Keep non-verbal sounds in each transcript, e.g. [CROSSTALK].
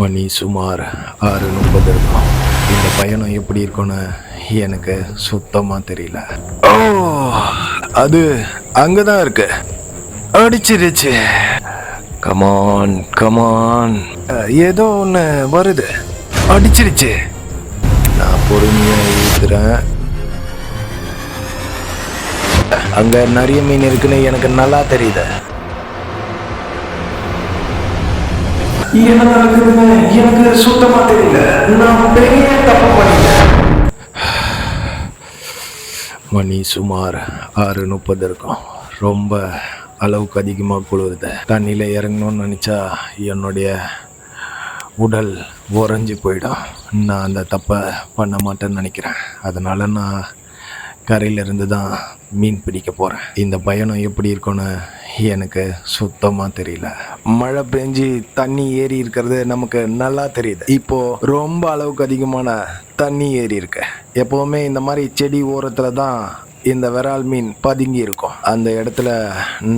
மணி சுமார் ஆறு முப்பது இருக்கும். இந்த பயணம் எப்படி இருக்கும்னு எனக்கு சுத்தமாக தெரியல. ஓ அது அங்கே தான் இருக்கு. அடிச்சிருச்சு. கமான் கமான் ஏதோ ஒன்று வருது. அடிச்சிருச்சு. நான் பொறுமையாக இருக்கிறேன் அங்க நிறைய மீன் இருக்குன்னு எனக்கு நல்லா தெரியுது. என்ன நடக்குதுன்னு எனக்கு சுத்தமா தெரியல. நான் பெரிய தப்பு பண்ணிட்டேன். மணி சுமார் ஆறு முப்பது இருக்கும். ரொம்ப அளவுக்கு அதிகமாக குளிருது. தண்ணியில் இறங்கணும்னு நினச்சா என்னுடைய உடல் உறைஞ்சி போயிடும். நான் அந்த தப்பை பண்ண மாட்டேன்னு நினைக்கிறேன். அதனால் நான் கரையிலிருந்து தான் மீன் பிடிக்க போகிறேன் இந்த பயணம் எப்படி இருக்கும்னு எனக்கு சுத்தமாக தெரியல. மழை பெஞ்சு தண்ணி ஏறி இருக்கிறது நமக்கு நல்லா தெரியுது. இப்போது ரொம்ப அளவுக்கு அதிகமான தண்ணி ஏறி இருக்கு. எப்போவுமே இந்த மாதிரி செடி ஓரத்தில் தான் இந்த விரால் மீன் பதுங்கி இருக்கும். அந்த இடத்துல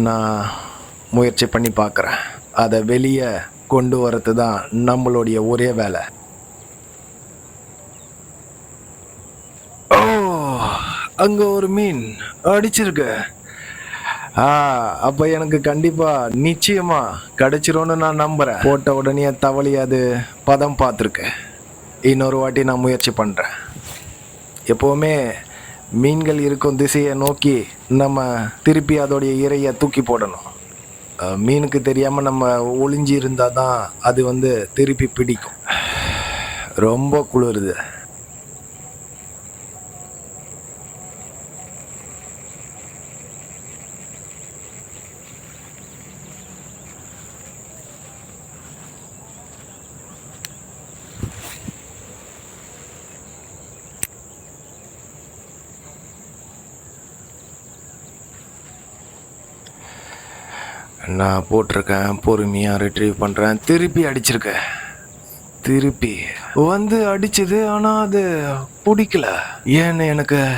நான் முயற்சி பண்ணி பார்க்குறேன். அதை வெளியே கொண்டு வரது தான் நம்மளுடைய ஒரே வேலை ஓ அங்கே ஒரு மீன் அடிச்சிருக்கு. ஆ அப்போ எனக்கு கண்டிப்பாக நிச்சயமாக கிடைச்சிரும்னு நான் நம்புறேன். போட்ட உடனே தவளி அது பதம் பார்த்துருக்கு. இன்னொரு வாட்டி நான் முயற்சி பண்ணுறேன் எப்போவுமே மீன்கள் இருக்கும் திசையை நோக்கி நம்ம திருப்பி அதோடைய இரையை தூக்கி போடணும். மீனுக்கு தெரியாமல் நம்ம ஒளிஞ்சு இருந்தால் தான் அது வந்து திருப்பி பிடிக்கும். ரொம்ப குளிருது. நான் போட்டிருக்கேன் பொறுமையாக ரிட்ரீவ் பண்ணுறேன் திருப்பி அடிச்சிருக்கேன் திருப்பி. வந்து அடிச்சது ஆனால் அது பிடிக்கல. ஏன்னு எனக்கு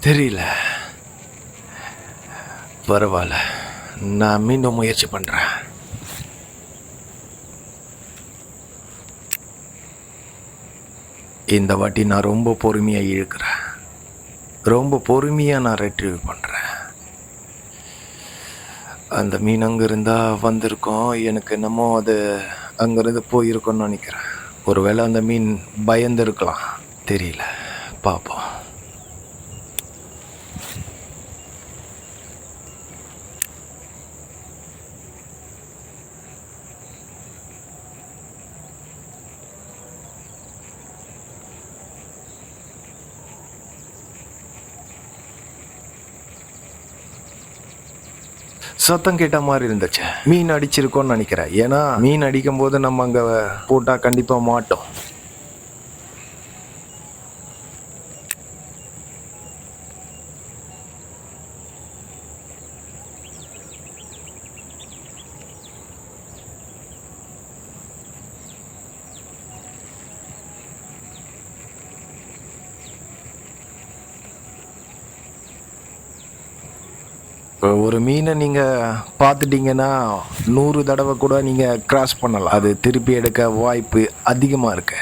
தெரியல. பரவாயில்ல. நான் மீண்டும் முயற்சி பண்ணுறேன் இந்த வாட்டி நான் ரொம்ப பொறுமையாக இழுக்கிறேன். ரொம்ப பொறுமையாக நான் ரெட்ரிவ் பண்ணுறேன் அந்த மீன் அங்கே இருந்தால் வந்திருக்கோம். எனக்கு என்னமோ அது அங்கேருந்து போயிருக்கோன்னு நினைக்கிறேன். ஒருவேளை அந்த மீன் பயந்துருக்கலாம். தெரியல. பார்ப்போம் சத்தம் கேட்ட மாதிரி இருந்துச்சு. மீன் அடிச்சிருக்கோம்னு நினைக்கிறேன். ஏன்னா மீன் அடிக்கும் போது நம்ம அங்க போட்டா கண்டிப்பா மாட்டோம். ஒரு மீனை நீங்கள் பார்த்துட்டீங்கன்னா நூறு தடவை கூட நீங்கள் கிராஸ் பண்ணலாம். அது திருப்பி எடுக்க வாய்ப்பு அதிகமாக இருக்கு.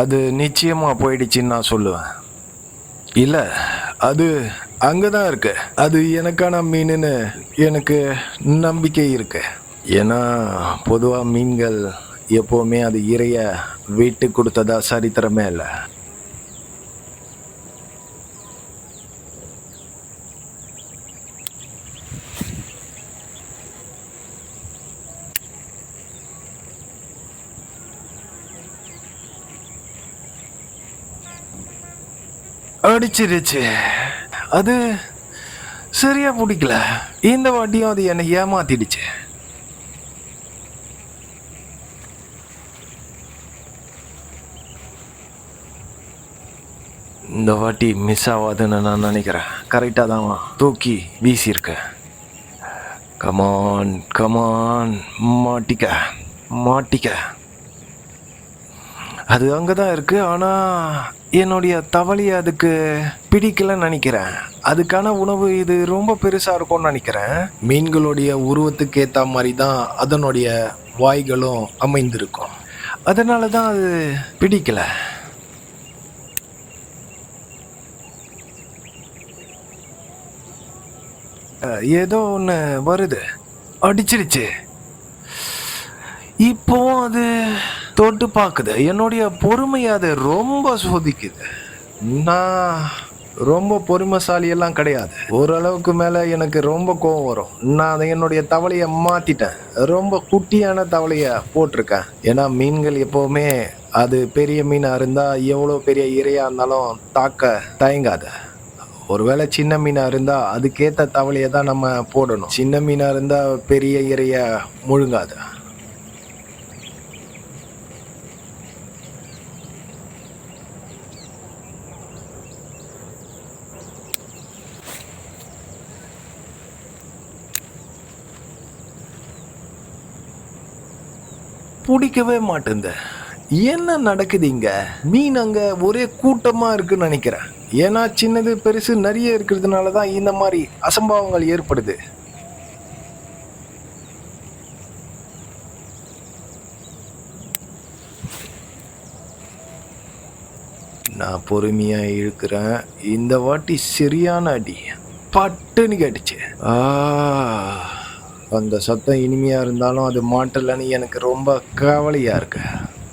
அது நிச்சயமாக போயிடுச்சுன்னு நான் சொல்லுவேன். இல்லை அது அங்கே தான் இருக்கு. அது எனக்கான மீனுன்னு எனக்கு நம்பிக்கை இருக்கு. ஏன்னா பொதுவாக மீன்கள் எப்போவுமே அது இறைய வீட்டு கொடுத்ததா சரித்திரமே இல்லை. கடிச்சிருச்சு அது சரியா பிடிக்கல இந்த வாட்டியும் அது என்னை ஏமாத்திடுச்சு. இந்த வாட்டி மிஸ் ஆகாதுன்னு நான் நினைக்கிறேன். கரெக்டாக தான் தூக்கி வீசியிருக்கேன் கமான் கமான் மாட்டிக்க மாட்டிக்க. அது அங்கே தான் இருக்குது ஆனால் என்னுடைய தவளையை அதுக்கு பிடிக்கலன்னு நினைக்கிறேன். அதுக்கான உணவு இது ரொம்ப பெருசாக இருக்கும்னு நினைக்கிறேன். மீன்களுடைய உருவத்துக்கு ஏற்ற மாதிரி தான் அதனுடைய வாய்களும் அமைந்திருக்கும். அதனால தான் அது பிடிக்கல. அஹ், ஏதோ ஒன்று வருது. அடிச்சிருச்சு. இப்போ அது தொட்டு பார்க்குது. என்னுடைய பொறுமையை அது ரொம்ப சோதிக்குது. நான் ரொம்ப பொறுமைசாலி எல்லாம் கிடையாது. ஓரளவுக்கு மேலே எனக்கு ரொம்ப கோவம் வரும். நான் அதை என்னுடைய தவளையை மாற்றிட்டேன் ரொம்ப குட்டியான தவளையை போட்டிருக்கேன். ஏன்னா மீன்கள் எப்போவுமே அது பெரிய மீனாக இருந்தால் எவ்வளோ பெரிய இரையாக இருந்தாலும் தாக்க தயங்காது. ஒருவேளை சின்ன மீனாக இருந்தால் அதுக்கேற்ற தவளையை தான் நம்ம போடணும். சின்ன மீனாக இருந்தால் பெரிய இரையை முழுங்காது. பிடிக்கவே மாட்டேங்குது என்ன நடக்குது இங்க மீன் அங்க ஒரே கூட்டமா இருக்குன்னு நினைக்கிறேன். ஏன்னா சின்னது பெருசு நிறைய இருக்கிறதுனால தான் இந்த மாதிரி அசம்பாவங்கள் ஏற்படுது. நான் பொறுமையா இழுக்கிறேன். இந்த வாட்டி சரியான அடி. பட்டுன்னு கேட்டுச்சு. ஆ. அந்த சத்தம் இனிமையாக இருந்தாலும் அது மாட்டலைன்னு எனக்கு ரொம்ப கவலையாக இருக்கு.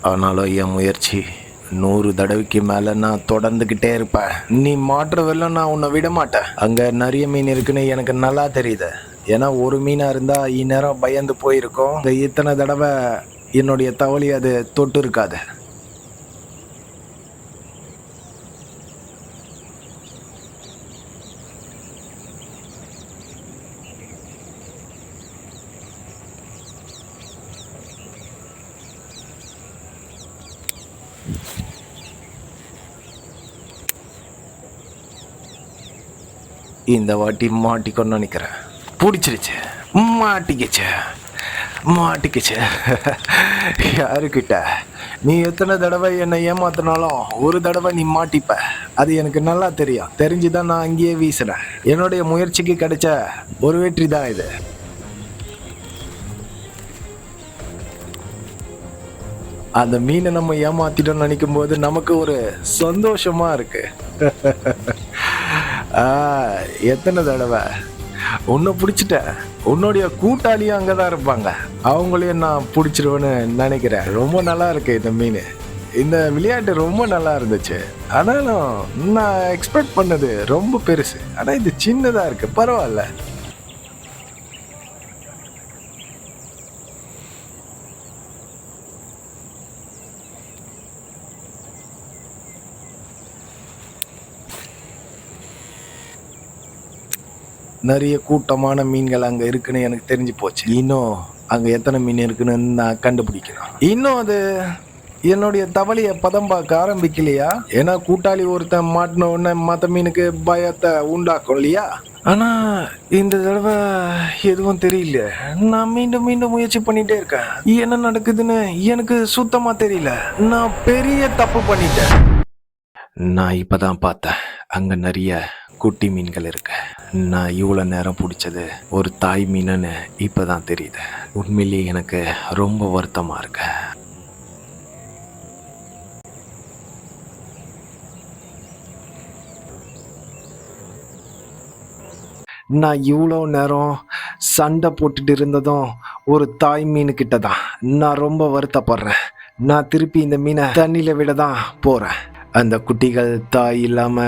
ஆனாலும் என் முயற்சி நூறு தடவைக்கு மேலே நான் தொடர்ந்துக்கிட்டே இருப்பேன். நீ மாற்றவில்லை நான் உன்னை விட மாட்டேன். அங்கே நிறைய மீன் இருக்குன்னு எனக்கு நல்லா தெரியுது. ஏன்னா ஒரு மீனாக இருந்தால் இந்நேரம் பயந்து போயிருக்கும். இந்த இத்தனை தடவை என்னுடைய தவளி அது தொட்டு இருக்காது. இந்த வாட்டி மாட்டிக்கொன்னு நினைக்கிறேன். பிடிச்சிருச்சு. மாட்டிக்கிச்சு. மாட்டிக்கிச்சு. யாருக்கிட்ட? நீ எத்தனை தடவை என்னை ஏமாத்தினாலும் ஒரு தடவை நீ மாட்டிப்ப. அது எனக்கு நல்லா தெரியும். தெரிஞ்சுதான் நான் அங்கேயே வீசுறேன். என்னுடைய முயற்சிக்கு கிடைச்ச ஒரு வெற்றி தான் இது. அந்த மீனை நம்ம ஏமாத்திட்டோம்னு நினைக்கும் போது நமக்கு ஒரு சந்தோஷமா இருக்கு. [LAUGHS] எத்தனை தடவை? உன்னை பிடிச்சிட்டேன் உன்னுடைய கூட்டாளியும் அங்கே தான் இருப்பாங்க. அவங்களையும் நான் பிடிச்சிருவேன்னு நினைக்கிறேன். ரொம்ப நல்லா இருக்கு இந்த மீன். இந்த விளையாட்டு ரொம்ப நல்லா இருந்துச்சு. ஆனாலும் நான் எக்ஸ்பெக்ட் பண்ணது ரொம்ப பெருசு. ஆனால் இது சின்னதாக இருக்குது பரவாயில்ல. நிறைய கூட்டமான மீன்கள் அங்கே இருக்குன்னு எனக்கு தெரிஞ்சு போச்சு. இன்னும் அங்கே எத்தனை மீன் இருக்குன்னு நான் கண்டுபிடிக்கணும். இன்னும் அது என்னுடைய தவளையை பதம் பார்க்க ஆரம்பிக்கலையா? ஏன்னா கூட்டாளி ஒருத்தன் மாட்டின உடனே மற்ற மீனுக்கு பயத்தை உண்டாக்கும் இல்லையா? ஆனா இந்த தடவை எதுவும் தெரியல. நான் மீண்டும் மீண்டும் முயற்சி பண்ணிட்டே இருக்கேன். என்ன நடக்குதுன்னு எனக்கு சுத்தமா தெரியல. நான் பெரிய தப்பு பண்ணிட்டேன். நான் இப்பதான் பார்த்தேன். அங்க நிறைய குட்டி மீன்கள் இருக்கு. நான் இவ்வளோ நேரம் பிடிச்சது ஒரு தாய் மீனுன்னு இப்பதான் தெரியுது. உண்மையிலேயே எனக்கு ரொம்ப வருத்தமாக இருக்கு. நான் இவ்வளோ நேரம் சண்டை போட்டுட்டு இருந்ததும் ஒரு தாய் மீனுக்கிட்ட தான் நான் ரொம்ப வருத்தப்படுறேன். நான் திருப்பி இந்த மீனை தண்ணியில் விட தான் போகிறேன் அந்த குட்டிகள் தாய் இல்லாம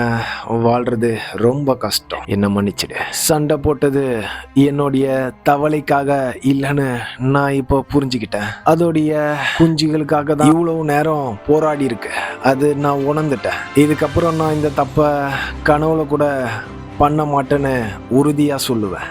வாழ்றது ரொம்ப கஷ்டம். என்ன மன்னிச்சிடு. சண்டை போட்டது என்னுடைய தவளைக்காக இல்லைன்னு நான் இப்போ புரிஞ்சுக்கிட்டேன். அதோடைய குஞ்சுகளுக்காக தான் இவ்வளவு நேரம் போராடி இருக்கு. அது நான் உணர்ந்துட்டேன். இதுக்கப்புறம் நான் இந்த தப்ப கனவுல கூட பண்ண மாட்டேன்னு உறுதியா சொல்லுவேன்.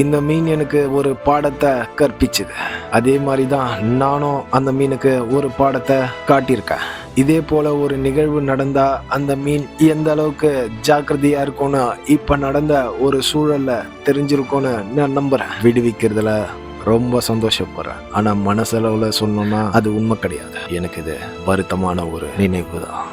இந்த மீன் எனக்கு ஒரு பாடத்தை கற்பிச்சுது. அதே மாதிரி தான் நானும் அந்த மீனுக்கு ஒரு பாடத்தை காட்டியிருக்கேன். இதே போல ஒரு நிகழ்வு நடந்தா அந்த மீன் எந்த அளவுக்கு ஜாக்கிரதையா இருக்கும்னு இப்ப நடந்த ஒரு சூழல்ல தெரிஞ்சிருக்கும்னு நான் நம்புறேன். விடுவிக்கிறதுல ரொம்ப சந்தோஷப்படுறேன். ஆனா மனசளவுல சொன்னோம்னா அது உண்மை கிடையாது. எனக்கு இது வருத்தமான ஒரு நினைவு தான்